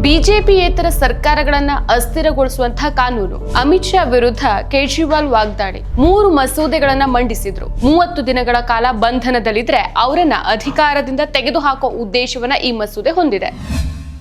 ಬಿಜೆಪಿಯೇತರ ಸರ್ಕಾರಗಳನ್ನ ಅಸ್ಥಿರಗೊಳಿಸುವಂತಹ ಕಾನೂನು. ಅಮಿತ್ ಶಾ ವಿರುದ್ಧ ಕೇಜ್ರಿವಾಲ್ ವಾಗ್ದಾಳಿ. ಮೂರು ಮಸೂದೆಗಳನ್ನ ಮಂಡಿಸಿದ್ರು. ಮೂವತ್ತು ದಿನಗಳ ಕಾಲ ಬಂಧನದಲ್ಲಿದ್ರೆ ಅವರನ್ನ ಅಧಿಕಾರದಿಂದ ತೆಗೆದುಹಾಕೋ ಉದ್ದೇಶವನ್ನ ಈ ಮಸೂದೆ ಹೊಂದಿದೆ.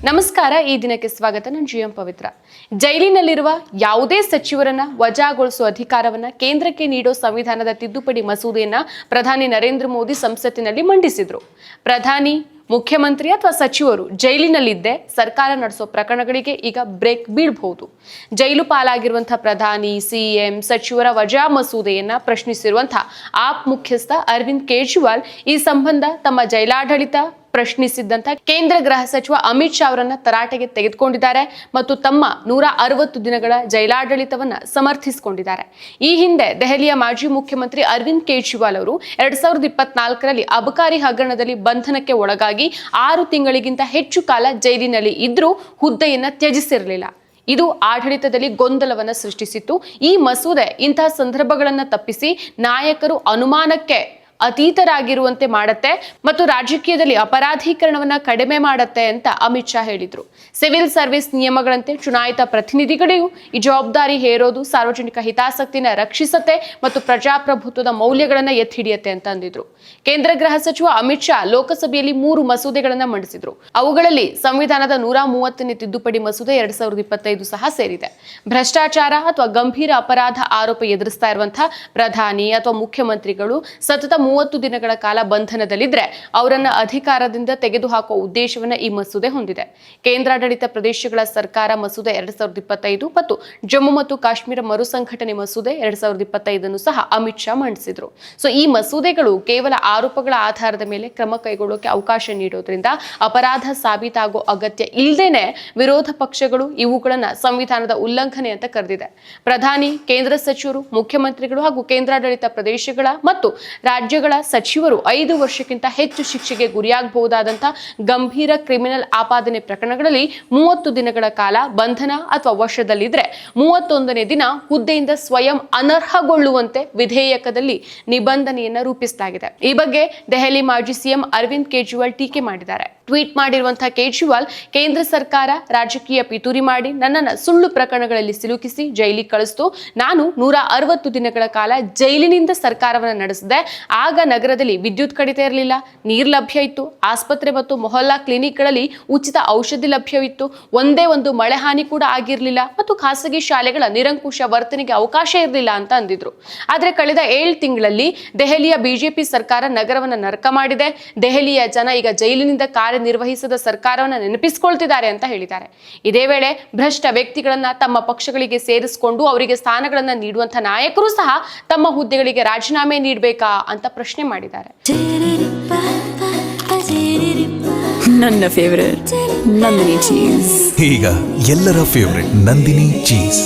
ನಮಸ್ಕಾರ, ಈ ದಿನಕ್ಕೆ ಸ್ವಾಗತ. ನಾನು ಜಿ ಎಂ ಪವಿತ್ರ. ಜೈಲಿನಲ್ಲಿರುವ ಯಾವುದೇ ಸಚಿವರನ್ನ ವಜಾಗೊಳಿಸುವ ಅಧಿಕಾರವನ್ನ ಕೇಂದ್ರಕ್ಕೆ ನೀಡೋ ಸಂವಿಧಾನದ ತಿದ್ದುಪಡಿ ಮಸೂದೆಯನ್ನ ಪ್ರಧಾನಿ ನರೇಂದ್ರ ಮೋದಿ ಸಂಸತ್ತಿನಲ್ಲಿ ಮಂಡಿಸಿದ್ರು. ಪ್ರಧಾನಿ ಮುಖ್ಯಮಂತ್ರಿ ಅಥವಾ ಸಚಿವರು ಜೈಲಿನಲ್ಲಿದ್ದೆ ಸರ್ಕಾರ ನಡೆಸೋ ಪ್ರಕರಣಗಳಿಗೆ ಈಗ ಬ್ರೇಕ್ ಬೀಳಬಹುದು. ಜೈಲು ಪಾಲಾಗಿರುವಂತಹ ಪ್ರಧಾನಿ ಸಿಎಂ ಸಚಿವರ ವಜಾ ಮಸೂದೆಯನ್ನ ಪ್ರಶ್ನಿಸಿರುವಂತಹ ಆಪ್ ಮುಖ್ಯಸ್ಥ ಅರವಿಂದ್ ಕೇಜ್ರಿವಾಲ್ ಈ ಸಂಬಂಧ ತಮ್ಮ ಜೈಲಾಡಳಿತ ಪ್ರಶ್ನಿಸಿದ್ದಂತ ಕೇಂದ್ರ ಗೃಹ ಸಚಿವ ಅಮಿತ್ ಶಾ ಅವರನ್ನ ತರಾಟೆಗೆ ತೆಗೆದುಕೊಂಡಿದ್ದಾರೆ ಮತ್ತು ತಮ್ಮ ನೂರ ಅರವತ್ತು ದಿನಗಳ ಜೈಲಾಡಳಿತವನ್ನ ಸಮರ್ಥಿಸಿಕೊಂಡಿದ್ದಾರೆ. ಈ ಹಿಂದೆ ದೆಹಲಿಯ ಮಾಜಿ ಮುಖ್ಯಮಂತ್ರಿ ಅರವಿಂದ್ ಕೇಜ್ರಿವಾಲ್ ಅವರು ಎರಡ್ ಸಾವಿರದ ಇಪ್ಪತ್ನಾಲ್ಕರಲ್ಲಿ ಅಬಕಾರಿ ಹಗರಣದಲ್ಲಿ ಬಂಧನಕ್ಕೆ ಒಳಗಾಗಿ ಆರು ತಿಂಗಳಿಗಿಂತ ಹೆಚ್ಚು ಕಾಲ ಜೈಲಿನಲ್ಲಿ ಇದ್ರೂ ಹುದ್ದೆಯನ್ನ ತ್ಯಜಿಸಿರಲಿಲ್ಲ. ಇದು ಆಡಳಿತದಲ್ಲಿ ಗೊಂದಲವನ್ನ ಸೃಷ್ಟಿಸಿತ್ತು. ಈ ಮಸೂದೆ ಇಂತಹ ಸಂದರ್ಭಗಳನ್ನ ತಪ್ಪಿಸಿ ನಾಯಕರು ಅನುಮಾನಕ್ಕೆ ಅತೀತರಾಗಿರುವಂತೆ ಮಾಡತ್ತೆ ಮತ್ತು ರಾಜಕೀಯದಲ್ಲಿ ಅಪರಾಧೀಕರಣವನ್ನ ಕಡಿಮೆ ಮಾಡತ್ತೆ ಅಂತ ಅಮಿತ್ ಶಾ ಹೇಳಿದ್ರು. ಸಿವಿಲ್ ಸರ್ವಿಸ್ ನಿಯಮಗಳಂತೆ ಚುನಾಯಿತ ಪ್ರತಿನಿಧಿಗಳಿಗೂ ಈ ಜವಾಬ್ದಾರಿ ಹೇರೋದು ಸಾರ್ವಜನಿಕ ಹಿತಾಸಕ್ತಿನ ರಕ್ಷಿಸತ್ತೆ ಮತ್ತು ಪ್ರಜಾಪ್ರಭುತ್ವದ ಮೌಲ್ಯಗಳನ್ನ ಎತ್ತಿ ಹಿಡಿಯತ್ತೆ ಅಂತ ಅಂದಿದ್ರು. ಕೇಂದ್ರ ಗೃಹ ಸಚಿವ ಅಮಿತ್ ಶಾ ಲೋಕಸಭೆಯಲ್ಲಿ ಮೂರು ಮಸೂದೆಗಳನ್ನ ಮಂಡಿಸಿದ್ರು. ಅವುಗಳಲ್ಲಿ ಸಂವಿಧಾನದ ನೂರ ಮೂವತ್ತನೇ ತಿದ್ದುಪಡಿ ಮಸೂದೆ ಎರಡ್ ಸಾವಿರದ ಇಪ್ಪತ್ತೈದು ಸಹ ಸೇರಿದೆ. ಭ್ರಷ್ಟಾಚಾರ ಅಥವಾ ಗಂಭೀರ ಅಪರಾಧ ಆರೋಪ ಎದುರಿಸ್ತಾ ಇರುವಂತಹ ಪ್ರಧಾನಿ ಅಥವಾ ಮುಖ್ಯಮಂತ್ರಿಗಳು ಸತತ ಮೂವತ್ತು ದಿನಗಳ ಕಾಲ ಬಂಧನದಲ್ಲಿದ್ದರೆ ಅವರನ್ನ ಅಧಿಕಾರದಿಂದ ತೆಗೆದುಹಾಕುವ ಉದ್ದೇಶವನ್ನ ಈ ಮಸೂದೆ ಹೊಂದಿದೆ. ಕೇಂದ್ರಾಡಳಿತ ಪ್ರದೇಶಗಳ ಸರ್ಕಾರ ಮಸೂದೆ ಎರಡ್ ಸಾವಿರದ ಇಪ್ಪತ್ತೈದು ಮತ್ತು ಜಮ್ಮು ಮತ್ತು ಕಾಶ್ಮೀರ ಮರುಸಂಘಟನೆ ಮಸೂದೆ ಎರಡ್ ಸಾವಿರದ ಇಪ್ಪತ್ತೈದನ್ನು ಸಹ ಅಮಿತ್ ಶಾ ಮಂಡಿಸಿದ್ರು. ಸೊ ಈ ಮಸೂದೆಗಳು ಕೇವಲ ಆರೋಪಗಳ ಆಧಾರದ ಮೇಲೆ ಕ್ರಮ ಕೈಗೊಳ್ಳೋಕೆ ಅವಕಾಶ ನೀಡೋದ್ರಿಂದ ಅಪರಾಧ ಸಾಬೀತಾಗೋ ಅಗತ್ಯ ಇಲ್ಲದೇನೆ ವಿರೋಧ ಪಕ್ಷಗಳು ಇವುಗಳನ್ನ ಸಂವಿಧಾನದ ಉಲ್ಲಂಘನೆ ಅಂತ ಕರೆದಿದೆ. ಪ್ರಧಾನಿ, ಕೇಂದ್ರ ಸಚಿವರು, ಮುಖ್ಯಮಂತ್ರಿಗಳು ಹಾಗೂ ಕೇಂದ್ರಾಡಳಿತ ಪ್ರದೇಶಗಳ ಮತ್ತು ರಾಜ್ಯಗಳ ಸಚಿವರು ಐದು ವರ್ಷಕ್ಕಿಂತ ಹೆಚ್ಚು ಶಿಕ್ಷೆಗೆ ಗುರಿಯಾಗಬಹುದಾದಂತಹ ಗಂಭೀರ ಕ್ರಿಮಿನಲ್ ಆಪಾದನೆ ಪ್ರಕರಣಗಳಲ್ಲಿ ಮೂವತ್ತು ದಿನಗಳ ಕಾಲ ಬಂಧನ ಅಥವಾ ವಶದಲ್ಲಿದ್ದರೆ ಮೂವತ್ತೊಂದನೇ ದಿನ ಹುದ್ದೆಯಿಂದ ಸ್ವಯಂ ಅನರ್ಹಗೊಳ್ಳುವಂತೆ ವಿಧೇಯಕದಲ್ಲಿ ನಿಬಂಧನೆಯನ್ನು ರೂಪಿಸಲಾಗಿದೆ. ಈ ಬಗ್ಗೆ ದೆಹಲಿ ಮಾಜಿ ಸಿಎಂ ಅರವಿಂದ್ ಕೇಜ್ರಿವಾಲ್ ಟೀಕೆ ಮಾಡಿದ್ದಾರೆ. ಟ್ವೀಟ್ ಮಾಡಿರುವಂತಹ ಕೇಜ್ರಿವಾಲ್, ಕೇಂದ್ರ ಸರ್ಕಾರ ರಾಜಕೀಯ ಪಿತೂರಿ ಮಾಡಿ ನನ್ನನ್ನು ಸುಳ್ಳು ಪ್ರಕರಣಗಳಲ್ಲಿ ಸಿಲುಕಿಸಿ ಜೈಲಿಗೆ ಕಳಿಸ್ತು. ನಾನು ನೂರ ಅರವತ್ತು ದಿನಗಳ ಕಾಲ ಜೈಲಿನಿಂದ ಸರ್ಕಾರವನ್ನು ನಡೆಸಿದೆ. ಆಗ ನಗರದಲ್ಲಿ ವಿದ್ಯುತ್ ಕಡಿತ ಇರಲಿಲ್ಲ, ನೀರು ಲಭ್ಯ ಇತ್ತು. ಆಸ್ಪತ್ರೆ ಮತ್ತು ಮೊಹಲ್ಲಾ ಕ್ಲಿನಿಕ್ಗಳಲ್ಲಿ ಉಚಿತ ಔಷಧಿ ಲಭ್ಯವಿತ್ತು. ಒಂದೇ ಒಂದು ಮಳೆ ಹಾನಿ ಕೂಡ ಆಗಿರಲಿಲ್ಲ ಮತ್ತು ಖಾಸಗಿ ಶಾಲೆಗಳ ನಿರಂಕುಶ ವರ್ತನೆಗೆ ಅವಕಾಶ ಇರಲಿಲ್ಲ ಅಂತ ಅಂದಿದ್ರು. ಆದರೆ ಕಳೆದ ಏಳು ತಿಂಗಳಲ್ಲಿ ದೆಹಲಿಯ ಬಿಜೆಪಿ ಸರ್ಕಾರ ನಗರವನ್ನು ನರಕ ಮಾಡಿದೆ. ದೆಹಲಿಯ ಜನ ಈಗ ಜೈಲಿನಿಂದ ಕಾರ್ಯನಿರ್ವಹಿಸದ ಸರ್ಕಾರವನ್ನು ನೆನಪಿಸಿಕೊಳ್ತಿದ್ದಾರೆ ಅಂತ ಹೇಳಿದ್ದಾರೆ. ಇದೇ ವೇಳೆ ಭ್ರಷ್ಟ ವ್ಯಕ್ತಿಗಳನ್ನ ತಮ್ಮ ಪಕ್ಷಗಳಿಗೆ ಸೇರಿಸಿಕೊಂಡು ಅವರಿಗೆ ಸ್ಥಾನಗಳನ್ನ ನೀಡುವಂತ ನಾಯಕರು ಸಹ ತಮ್ಮ ಹುದ್ದೆಗಳಿಗೆ ರಾಜೀನಾಮೆ ನೀಡಬೇಕಾ ಅಂತ ಪ್ರಶ್ನೆ ಮಾಡಿದ್ದಾರೆ. ನನ್ನ ಫೇವರೇಟ್ ನಂದಿನಿ ಚೀಸ್ ಈಗ ಎಲ್ಲರ ಫೇವರೆಟ್ ನಂದಿನಿ ಚೀಸ್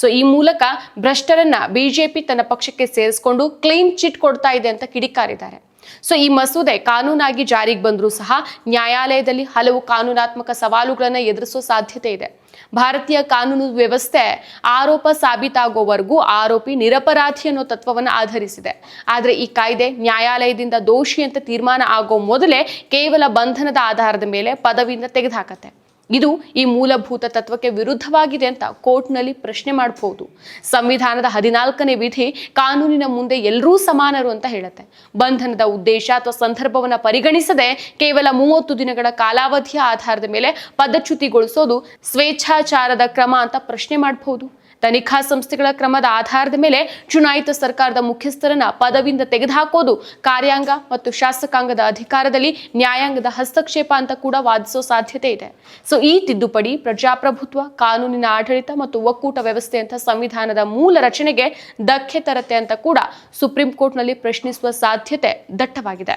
ಸೊ ಈ ಮೂಲಕ ಭ್ರಷ್ಟರನ್ನ ಬಿಜೆಪಿ ತನ್ನ ಪಕ್ಷಕ್ಕೆ ಸೇರಿಸಿಕೊಂಡು ಕ್ಲೀನ್ ಚಿಟ್ ಕೊಡ್ತಾ ಇದೆ ಅಂತ ಕಿಡಿಕಾರಿದ್ದಾರೆ. ಸೊ ಈ ಮಸೂದೆ ಕಾನೂನಾಗಿ ಜಾರಿಗೆ ಬಂದರೂ ಸಹ ನ್ಯಾಯಾಲಯದಲ್ಲಿ ಹಲವು ಕಾನೂನಾತ್ಮಕ ಸವಾಲುಗಳನ್ನು ಎದುರಿಸೋ ಸಾಧ್ಯತೆ ಇದೆ. ಭಾರತೀಯ ಕಾನೂನು ವ್ಯವಸ್ಥೆ ಆರೋಪ ಸಾಬೀತಾಗೋವರೆಗೂ ಆರೋಪಿ ನಿರಪರಾಧಿ ಅನ್ನೋ ತತ್ವವನ್ನು ಆಧರಿಸಿದೆ. ಆದರೆ ಈ ಕಾಯ್ದೆ ನ್ಯಾಯಾಲಯದಿಂದ ದೋಷಿ ಅಂತ ತೀರ್ಮಾನ ಆಗೋ ಮೊದಲೇ ಕೇವಲ ಬಂಧನದ ಆಧಾರದ ಮೇಲೆ ಪದವಿಯಿಂದ ತೆಗೆದುಹಾಕತ್ತೆ. ಇದು ಈ ಮೂಲಭೂತ ತತ್ವಕ್ಕೆ ವಿರುದ್ಧವಾಗಿದೆ ಅಂತ ಕೋರ್ಟ್ನಲ್ಲಿ ಪ್ರಶ್ನೆ ಮಾಡಬಹುದು ಸಂವಿಧಾನದ ಹದಿನಾಲ್ಕನೇ ವಿಧಿ ಕಾನೂನಿನ ಮುಂದೆ ಎಲ್ಲರೂ ಸಮಾನರು ಅಂತ ಹೇಳುತ್ತೆ. ಬಂಧನದ ಉದ್ದೇಶ ಅಥವಾ ಸಂದರ್ಭವನ್ನು ಪರಿಗಣಿಸದೆ ಕೇವಲ ಮೂವತ್ತು ದಿನಗಳ ಕಾಲಾವಧಿಯ ಆಧಾರದ ಮೇಲೆ ಪದಚ್ಯುತಿಗೊಳಿಸೋದು ಸ್ವೇಚ್ಛಾಚಾರದ ಕ್ರಮ ಅಂತ ಪ್ರಶ್ನೆ ಮಾಡಬಹುದು ತನಿಖಾ ಸಂಸ್ಥೆಗಳ ಕ್ರಮದ ಆಧಾರದ ಮೇಲೆ ಚುನಾಯಿತ ಸರ್ಕಾರದ ಮುಖ್ಯಸ್ಥರನ್ನ ಪದವಿಂದ ತೆಗೆದುಹಾಕೋದು, ಕಾರ್ಯಾಂಗ ಮತ್ತು ಶಾಸಕಾಂಗದ ಅಧಿಕಾರದಲ್ಲಿ ನ್ಯಾಯಾಂಗದ ಹಸ್ತಕ್ಷೇಪ ಅಂತ ಕೂಡ ವಾದಿಸೋ ಸಾಧ್ಯತೆ ಇದೆ. ಸೊ ಈ ತಿದ್ದುಪಡಿ ಪ್ರಜಾಪ್ರಭುತ್ವ, ಕಾನೂನಿನ ಆಡಳಿತ ಮತ್ತು ಒಕ್ಕೂಟ ವ್ಯವಸ್ಥೆ ಅಂತ ಸಂವಿಧಾನದ ಮೂಲ ರಚನೆಗೆ ಧಕ್ಕೆ ತರತ್ತೆ ಅಂತ ಕೂಡ ಸುಪ್ರೀಂ ಕೋರ್ಟ್ನಲ್ಲಿ ಪ್ರಶ್ನಿಸುವ ಸಾಧ್ಯತೆ ದಟ್ಟವಾಗಿದೆ.